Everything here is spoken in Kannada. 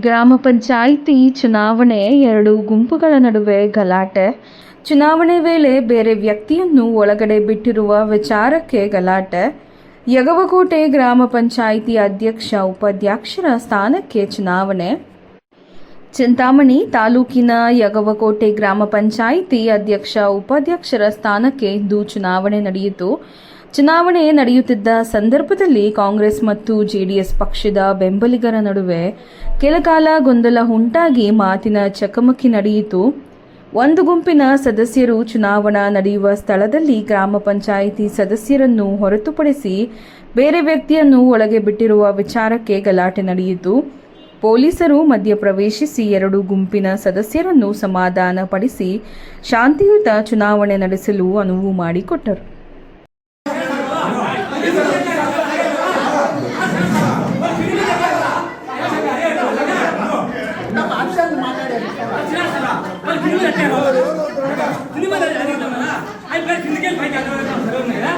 ಗ್ರಾಮ ಪಂಚಾಯಿತಿ ಚುನಾವಣೆ ಎರಡು ಗುಂಪುಗಳ ನಡುವೆ ಗಲಾಟೆ. ಚುನಾವಣೆ ವೇಳೆ ಬೇರೆ ವ್ಯಕ್ತಿಯನ್ನು ಒಳಗಡೆ ಬಿಟ್ಟಿರುವ ವಿಚಾರಕ್ಕೆ ಗಲಾಟೆ. ಯಗವಕೋಟೆ ಗ್ರಾಮ ಪಂಚಾಯಿತಿ ಅಧ್ಯಕ್ಷ ಉಪಾಧ್ಯಕ್ಷರ ಸ್ಥಾನಕ್ಕೆ ಚುನಾವಣೆ. ಚಿಂತಾಮಣಿ ತಾಲೂಕಿನ ಯಗವಕೋಟೆ ಗ್ರಾಮ ಪಂಚಾಯಿತಿ ಅಧ್ಯಕ್ಷ ಉಪಾಧ್ಯಕ್ಷರ ಸ್ಥಾನಕ್ಕೆ ಇಂದು ಚುನಾವಣೆ ನಡೆಯಿತು. ಚುನಾವಣೆ ನಡೆಯುತ್ತಿದ್ದ ಸಂದರ್ಭದಲ್ಲಿ ಕಾಂಗ್ರೆಸ್ ಮತ್ತು ಜೆಡಿಎಸ್ ಪಕ್ಷದ ಬೆಂಬಲಿಗರ ನಡುವೆ ಕೆಲಕಾಲ ಗೊಂದಲ ಉಂಟಾಗಿ ಮಾತಿನ ಚಕಮಕಿ ನಡೆಯಿತು. ಒಂದು ಗುಂಪಿನ ಸದಸ್ಯರು ಚುನಾವಣಾ ನಡೆಯುವ ಸ್ಥಳದಲ್ಲಿ ಗ್ರಾಮ ಪಂಚಾಯಿತಿ ಸದಸ್ಯರನ್ನು ಹೊರತುಪಡಿಸಿ ಬೇರೆ ವ್ಯಕ್ತಿಯನ್ನು ಒಳಗೆ ಬಿಟ್ಟಿರುವ ವಿಚಾರಕ್ಕೆ ಗಲಾಟೆ ನಡೆಯಿತು. ಪೊಲೀಸರು ಮಧ್ಯಪ್ರವೇಶಿಸಿ ಎರಡು ಗುಂಪಿನ ಸದಸ್ಯರನ್ನು ಸಮಾಧಾನಪಡಿಸಿ ಶಾಂತಿಯುತ ಚುನಾವಣೆ ನಡೆಸಲು ಅನುವು ಮಾಡಿಕೊಟ್ಟರು. వాళ్ళు కింద కట్టారు సినిమా జరిగిందన్నా ఆయన పేరు కిందకి వెళ్ళి పైకి అడగడం కదా